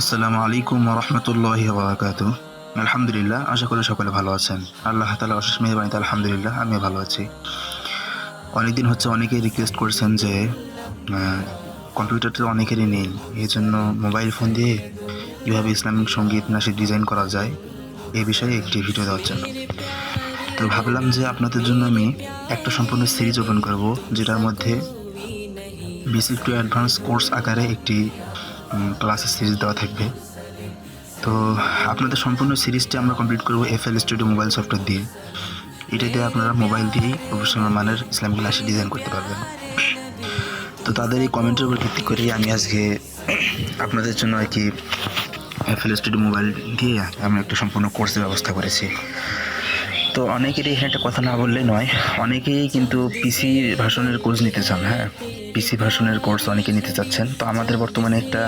আসসালামু আলাইকুম রহমতুল্লাহ বারাকাতু আলহামদুলিল্লাহ আশা করি সকলে ভালো আছেন। আল্লাহ তালা অশেষ মেহরবানিতে আলহামদুলিল্লাহ আমি ভালো আছি। অনেকদিন হচ্ছে অনেকেই রিকোয়েস্ট করছেন যে আহ, কম্পিউটারটা অনেকেরই নেই। এই জন্য মোবাইল ফোন দিয়ে কীভাবে ইসলামিক সংগীত নাচের ডিজাইন করা যায় এই বিষয়ে একটি ভিডিও দেওয়ার জন্য। তো ভাবলাম যে আপনাদের জন্য আমি একটা সম্পূর্ণ সিরিজ ওপেন করব যেটার মধ্যে বেসিক টু অ্যাডভান্স কোর্স আকারে একটি ক্লাসের সিরিজ দেওয়া থাকবে। তো আপনাদের সম্পূর্ণ সিরিজটি আমরা কমপ্লিট করব F L studio mobile software দিয়ে। এটা দিয়ে আপনারা মোবাইল দিয়েই প্রফেশনাল মানের ইসলামিক ক্লাসে ডিজাইন করতে পারবেন। তো তাদের এই কমেন্টের উপর ভিত্তি করেই আমি আজকে আপনাদের জন্য আর কি এফ এল স্টুডিও মোবাইল দিয়ে আমি একটা সম্পূর্ণ কোর্সের ব্যবস্থা করেছি। তো অনেকেরই এখানে একটা কথা না বললে নয়, অনেকেই কিন্তু পিসি ভাষণের কোর্স নিতে চান হ্যাঁ? পিসি ভাষণের কোর্স অনেকে নিতে চাচ্ছেন। তো আমাদের বর্তমানে একটা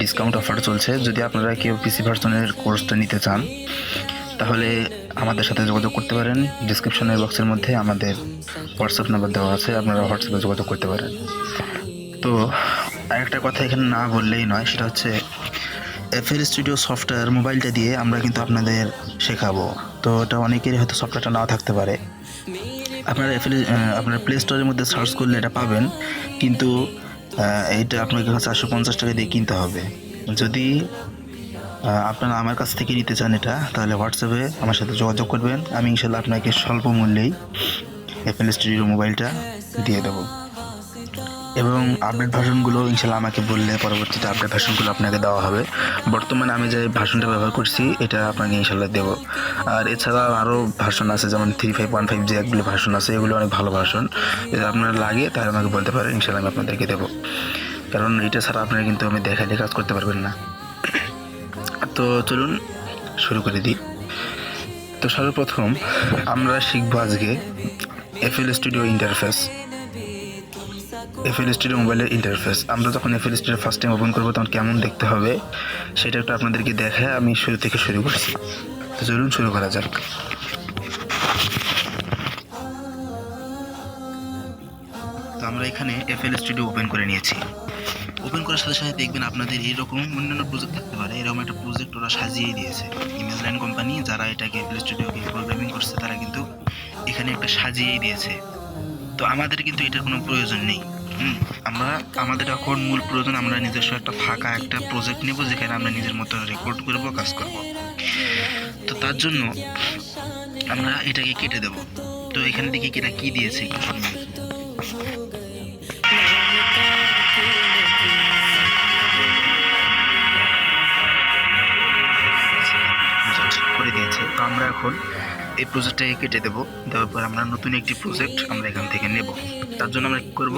ডিসকাউন্ট অফার চলছে। যদি আপনারা কেউ পিসি ভার্সনের কোর্সটা নিতে চান, তাহলে আমাদের সাথে যোগাযোগ করতে পারেন। ডিসক্রিপশনের বক্সের মধ্যে আমাদের হোয়াটসঅ্যাপ নাম্বার দেওয়া আছে, আপনারা হোয়াটসঅ্যাপে যোগাযোগ করতে পারেন। তো আরেকটা কথা এখানে না বললেই নয়, সেটা হচ্ছে এফএল স্টুডিও সফটওয়্যার মোবাইলটা দিয়ে আমরা কিন্তু আপনাদের শেখাবো। তো এটা অনেকেরই হয়তো সফটওয়্যারটা নাও থাকতে পারে। আপনার আপনার প্লে স্টোরের মধ্যে সার্চ করলে এটা পাবেন। কিন্তু এটা আপনাকে চারশো পঞ্চাশ টাকা দিয়ে কিনতে হবে। যদি আপনারা আমার কাছ থেকে নিতে চান এটা, তাহলে হোয়াটসঅ্যাপে আমার সাথে যোগাযোগ করবেন। আমি ইনশাল্লাহ আপনাকে স্বল্প মূল্যেই অ্যাপেল স্টুডিও মোবাইলটা দিয়ে দেবো। এবং আপডেট ভার্সনগুলো ইনশাল্লাহ আমাকে বললে পরবর্তীতে আপডেট ভার্সনগুলো আপনাকে দেওয়া হবে। বর্তমানে আমি যে ভার্সনটা ব্যবহার করছি, এটা আপনাকে ইনশাল্লাহ দেবো। আর এছাড়া আরও ভার্সন আছে, যেমন থ্রি ফাইভ ওয়ান ফাইভ যে একগুলো ভার্সন আছে, এগুলো অনেক ভালো ভার্সন যদি আপনার লাগে, তাহলে আমাকে বলতে পারেন, ইনশাল্লাহ আমি আপনাদেরকে দেবো। কারণ এটা ছাড়া আপনারা কিন্তু আমি দেখালে কাজ করতে পারবেন না। তো চলুন শুরু করে দিই। তো সর্বপ্রথম আমরা শিখব আজকে FL studio interface FL studio মোবাইলের ইন্টারফেস আমরা যখন FL studio first time open করব, তখন কেমন দেখতে হবে, সেটা একটু আপনাদেরকে দেখায় আমি শুরু থেকে শুরু করছি। তো চলুন শুরু করা যাক। তো আমরা এখানে এফএল স্টুডিও ওপেন করে নিয়েছি। ওপেন করার সাথে সাথে দেখবেন আপনাদের এরকম অন্যান্য প্রজেক্ট থাকতে পারে। এরকম একটা প্রজেক্ট ওরা সাজিয়ে দিয়েছে। ইমেজ লাইন কোম্পানি যারা এটাকে এফএল স্টুডিওকে প্রোগ্রামিং করছে, তারা কিন্তু এখানে একটা সাজিয়েই দিয়েছে। তো আমাদের কিন্তু এটার কোনো প্রয়োজন নেই। আমরা, আমাদের এখন মূল প্রয়োজন, আমরা নিজস্ব একটা ফাঁকা একটা প্রজেক্ট নেব, যেখানে আমরা নিজের মতো রেকর্ড করব, কাজ করব। তো তার জন্য আমরা এটাকে কেটে দেব। তো এখান থেকে এটা কি দিয়েছে? করে দিয়েছে। তো আমরা এখন এই প্রজেক্টটাকে কেটে দেবো। দেওয়ার পর আমরা নতুন একটি প্রজেক্ট আমরা এখান থেকে নেব। তার জন্য আমরা কি করব?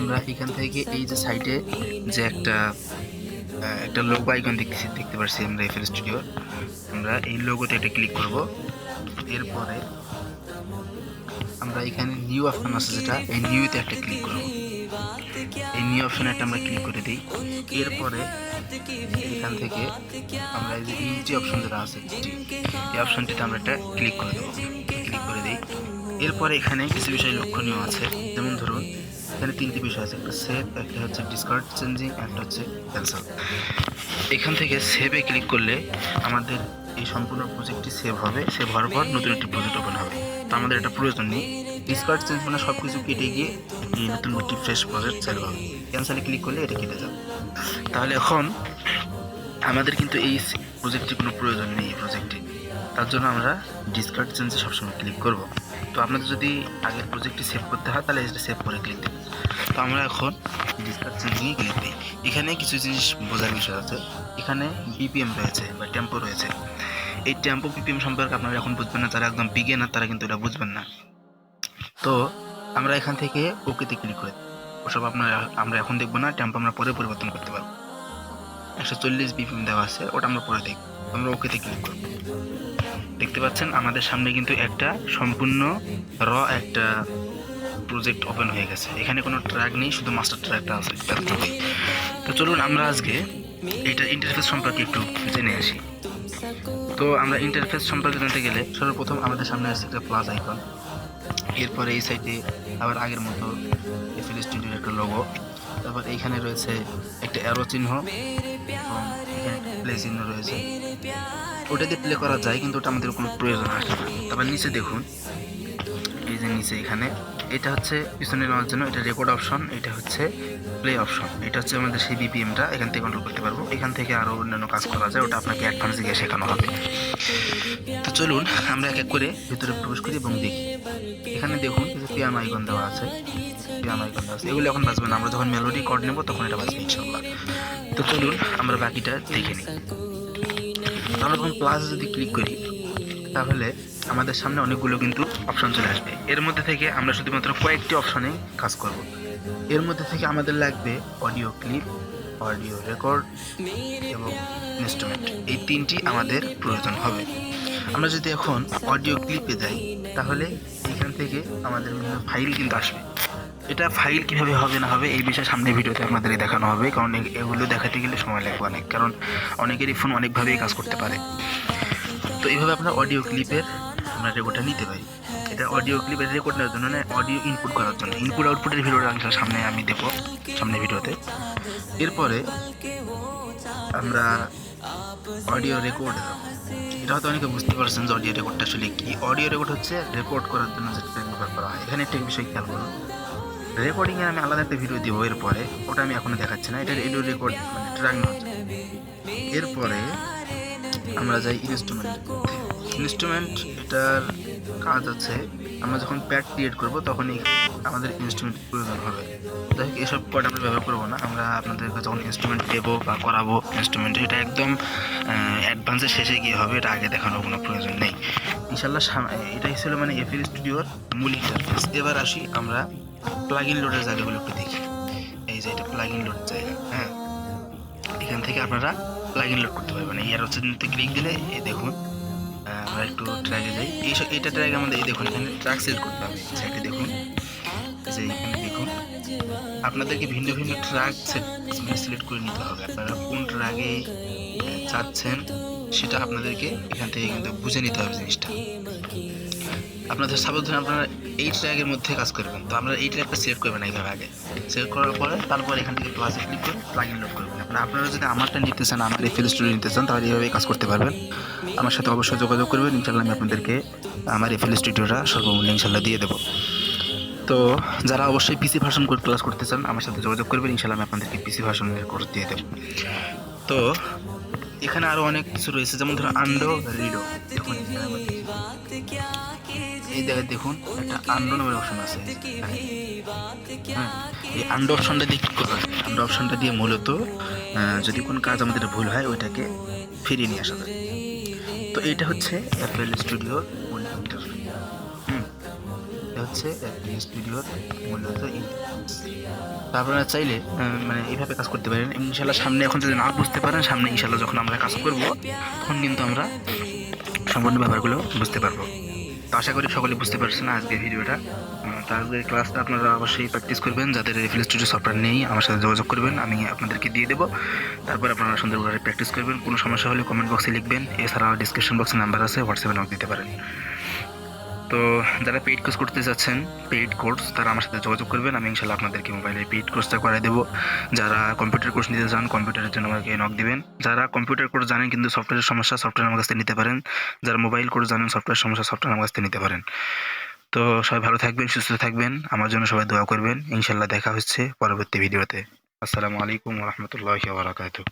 আমরা এখান থেকে এই যে সাইডে যে একটা একটা লোক আইকন দেখছি দেখতে পারছি আমরা এফএল স্টুডিওর আমরা এই লোগোতে একটা ক্লিক করব। এরপরে আমরা এখানে নিউ অপশন আছে যেটা, এই নিউতে একটা ক্লিক করব। এই নিউ অপশনে একটা আমরা ক্লিক করে দিই। এরপরে এখান থেকে আমরা এই যে ইজি অপশন যেটা আছে, এই অপশনটিতে আমরা একটা ক্লিক করে দেবো। ক্লিক করে দিই। এরপরে এখানে কিছু বিষয় লক্ষণীয় আছে। যেমন ধরুন এখানে তিনটি বিষয় আছে, একটা সেভ একটা হচ্ছে ডিসকার্ড চেঞ্জিং একটা হচ্ছে ক্যান্সেল এখান থেকে সেভে ক্লিক করলে আমাদের এই সম্পূর্ণ প্রজেক্টটি সেভ হবে। সেভ হওয়ার পর নতুন একটি প্রজেক্ট ওপেন হবে। তো আমাদের এটা প্রয়োজন নেই। ডিসকার্ড চেঞ্জ মানে সব কিছু কেটে গিয়ে এই নতুন একটি ফ্রেশ প্রজেক্ট চালু হবে। ক্যান্সেলে ক্লিক করলে এটা কেটে যাবে। তাহলে এখন আমাদের কিন্তু এই প্রজেক্টটির কোনো প্রয়োজন নেই, এই প্রজেক্টে তার জন্য আমরা ডিসকার্ড চেঞ্জে সবসময় ক্লিক করব। তো আপনাদের যদি আগের প্রজেক্টটি সেভ করতে হয়, তাহলে এটা সেভ করে ক্লিক দিন। তো আমরা এখন চেঞ্জিংয়ে ক্লিক এখানে কিছু জিনিস বোঝার বিষয় আছে। এখানে বিপিএম রয়েছে বা টেম্পো রয়েছে। এই টেম্পো বিপিএম সম্পর্কে আপনারা এখন বুঝবেন না, যারা একদম বিজ্ঞানার তারা কিন্তু এটা বুঝবেন না। তো আমরা এখান থেকে ওকেতে ক্লিক করে। ওসব আপনারা, আমরা এখন দেখব না টেম্পো আমরা পরে পরিবর্তন করতে পারব। একশো চল্লিশ বিপিএম দেওয়া আছে, ওটা আমরা পরে দেখব। আমরা ওকেতে ক্লিক করব। দেখতে পাচ্ছেন, আমাদের সামনে কিন্তু একটা সম্পূর্ণ র একটা প্রজেক্ট ওপেন হয়ে গেছে। এখানে কোনো ট্র্যাক নেই, শুধু মাস্টার ট্র্যাকটা আছে এতটুকুই। তো চলুন আমরা আজকে এইটার ইন্টারফেস সম্পর্কে একটু জেনে আসি। তো আমরা ইন্টারফেস সম্পর্কে জানতে গেলে সর্বপ্রথম আমাদের সামনে আছে একটা প্লাস আইকন এরপরে এই সাইডে আবার আগের মতো এফএল স্টুডিওর একটা লোগো তারপর এইখানে রয়েছে একটা অ্যারো চিহ্ন প্লে চিহ্ন রয়েছে। ওটা দিয়ে প্লে করা যায়, কিন্তু ওটা আমাদের কোনো প্রয়োজন আসে না। তারপর নিচে দেখুন এই নিচে এখানে, এটা হচ্ছে পিছনে নেওয়ার জন্য এটা রেকর্ড অপশন এটা হচ্ছে প্লে অপশন এটা হচ্ছে আমাদের সেই বিপিএমটা এখান থেকে কন্ট্রোল করতে পারব। এখান থেকে আরও অন্যান্য কাজ করা যায়, ওটা আপনাকে অ্যাডভান্স গিয়ে শেখানো হবে। তো চলুন, আমরা এক এক করে ভিতরে প্রবেশ করি এবং দেখি। এখানে দেখুন যে পিয়ানো আইকন দেওয়া আছে পিয়ানো আইকন দেওয়া আছে। এগুলো এখন বাজবে না, আমরা যখন মেলোডি কর্ড নেব, তখন এটা বাজবে ইনশাল্লাহ তো চলুন, আমরা বাকিটা দেখে নিই। আমরা যখন প্লাস যদি ক্লিক করি, তাহলে আমাদের সামনে অনেকগুলো কিন্তু অপশন চলে আসবে। এর মধ্যে থেকে আমরা শুধুমাত্র কয়েকটি অপশনে কাজ করব। এর মধ্যে থেকে আমাদের লাগবে অডিও ক্লিপ অডিও রেকর্ড এবং ইনস্ট্রুমেন্ট এই তিনটি আমাদের প্রয়োজন হবে। আমরা যদি এখন অডিও ক্লিপে যাই, তাহলে এখান থেকে আমাদের ফাইল কিন্তু আসবে। এটা ফাইল কীভাবে হবে না হবে এই বিষয়ে সামনে ভিডিওতে আপনাদের দেখানো হবে, কারণ এগুলো দেখাতে গেলে সময় লাগবে অনেক, কারণ অনেকেরই ফোন অনেকভাবেই কাজ করতে পারে। তো এইভাবে আপনার অডিও ক্লিপের আমরা রেকর্ডটা নিতে পারি। এটা অডিও ক্লিপের রেকর্ড নেওয়ার জন্য না অডিও ইনপুট করার জন্য। ইনপুট আউটপুটের ভিডিওটা ইনশাল্লাহ সামনে আমি দেবো সামনে ভিডিওতে এরপরে আমরা অডিও রেকর্ড এটা হয়তো অনেকে বুঝতে পারছেন যে অডিও রেকর্ডটা আসলে কি। অডিও রেকর্ড হচ্ছে রেকর্ড করার জন্য যেটা ব্যবহার করা হয়। এখানে একটা বিষয় খেয়াল করুন। রেকর্ডিংয়ে আমি আলাদা একটা ভিডিও দিব এরপরে। ওটা আমি এখনও দেখাচ্ছি না। এটা অডিও রেকর্ড মানে ট্র্যাক জন্য। এরপরে আমরা যাই ইনস্ট্রুমেন্ট ইনস্ট্রুমেন্ট এটার কাজ আছে, আমরা যখন প্যাড ক্রিয়েট করব, তখনই আমাদের ইনস্ট্রুমেন্ট প্রয়োজন হবে। যাই হোক, এসব কোড আমরা ব্যবহার করব না। আমরা আপনাদেরকে যখন ইনস্ট্রুমেন্ট দেবো বা করাবো ইনস্ট্রুমেন্ট এটা একদম অ্যাডভান্সের শেষে গিয়ে হবে, এটা আগে দেখানোর কোনো প্রয়োজন নেই। ইনশাল্লাহ এটাই ছিল মানে এফএল স্টুডিওর মূল ইন্টারফেস এবার আসি আমরা প্লাগ ইন লোডের জায়গাগুলো একটু দেখি। এই যে এটা প্লাগ ইন লোড জায়গা হ্যাঁ। এখান থেকে আপনারা প্লাগ ইন লোড করতে পারবেন। ইয়ার হচ্ছে ক্লিক দিলে দেখুন। আমরা একটু ট্র্যাকে যাই। এই সব- এটা ট্র্যাক আমাদের এই দেখুন, এখানে ট্র্যাক সিলেক্ট করতে হবে। সাইডে দেখুন। এই যে এখানে দেখুন। আপনাদেরকে ভিন্ন ভিন্ন ট্র্যাক সিলেক্ট করে নিতে হবে। আপনারা কোন ট্র্যাকে চাচ্ছেন সেটা আপনাদেরকে এখান থেকে কিন্তু বুঝে নিতে হবে জিনিসটা। আপনাদের সাবধানে আপনারা এই ট্র্যাকের মধ্যে কাজ করবেন। তো আমরা এই ট্র্যাকটা সিলেক্ট করবেন এইভাবে আগে। সিলেক্ট করার পরে তারপর এখান থেকে প্লাসে ক্লিক করে প্লাগ ইন লোড করবেন। আপনারা যদি আমারটা নিতে চান আমার এফএল স্টুডিও নিতে চান, তাহলে এইভাবে কাজ করতে পারবেন। আমার সাথে অবশ্যই যোগাযোগ করবেন। ইনশাল্লাহ আমি আপনাদেরকে আমার এফএল স্টুডিওটা সর্বমূল্যে ইনশাল্লাহ দিয়ে দেবো। তো যারা অবশ্যই পিসি ভার্সন ক্লাস করতে চান, আমার সাথে যোগাযোগ করবেন। ইনশাল্লাহ আমি আপনাদেরকে পিসি ভার্সনের কোর্স দিয়ে দেবো। তো এখানে আরও অনেক কিছু রয়েছে, যেমন ধরো আন্ডো রিডো দেখুন এই জায়গায় দেখুন, একটা আন্ডো নামের অপশন আছে। হ্যাঁ এই আন্ডো অপশনটা দিয়ে কী করা আন্ডো অপশনটা দিয়ে মূলত যদি কোনো কাজ আমাদের ভুল হয়, ওইটাকে ফিরিয়ে নিয়ে আসা যায়। তো এটা হচ্ছে অ্যাপেল স্টুডিওর মূল এটা হচ্ছে অ্যাপেল স্টুডিওর মূলত আপনারা চাইলে মানে এইভাবে কাজ করতে পারেন। ইনশাল্লাহ সামনে এখন যদি না বুঝতে পারেন, সামনে ইনশাল্লাহ যখন আমরা কাজ করব, তখন কিন্তু আমরা সম্পূর্ণ ব্যাপারগুলো বুঝতে পারব। তো আশা করি সকলে বুঝতে পারছে না আজকের ভিডিওটা। আহ, তো ক্লাসটা আপনারা অবশ্যই প্র্যাকটিস করবেন। যাদের রেফিল স্টুডিও সফটওয়্যার নেই আমার সাথে যোগাযোগ করবেন আমি আপনাদেরকে দিয়ে দেবো। তারপর আপনারা সুন্দরভাবে প্র্যাকটিস করবেন। কোনো সমস্যা হলে কমেন্ট বক্সে লিখবেন। এছাড়াও ডিসক্রিপশন বক্সে নাম্বার আছে হোয়াটসঅ্যাপে নক দিতে পারেন। তো যারা পেইড কোর্স করতে যাচ্ছেন পেইড কোর্স তারা আমার সাথে যোগাযোগ করবেন। আমি ইনশাল্লাহ আপনাদেরকে মোবাইলে পেইড কোর্সটা করাই দেবো। যারা কম্পিউটার কোর্স নিতে চান কম্পিউটারের জন্য আমাকে নক দিবেন। যারা কম্পিউটার কোর্স জানেন কিন্তু সফটওয়্যারের সমস্যা সফটওয়্যার আমার কাছ নিতে পারেন। যারা মোবাইল কোর্স জানেন সফটওয়্যার সমস্যা সফটওয়্যার আমার কাছ নিতে পারেন। তো সবাই ভালো থাকবেন, সুস্থ থাকবেন। আমার জন্য সবাই দোয়া করবেন। ইনশাল্লাহ দেখা হচ্ছে পরবর্তী ভিডিওতে। আসসালামু আলাইকুম রহমতুল্লাহ বারাকাতু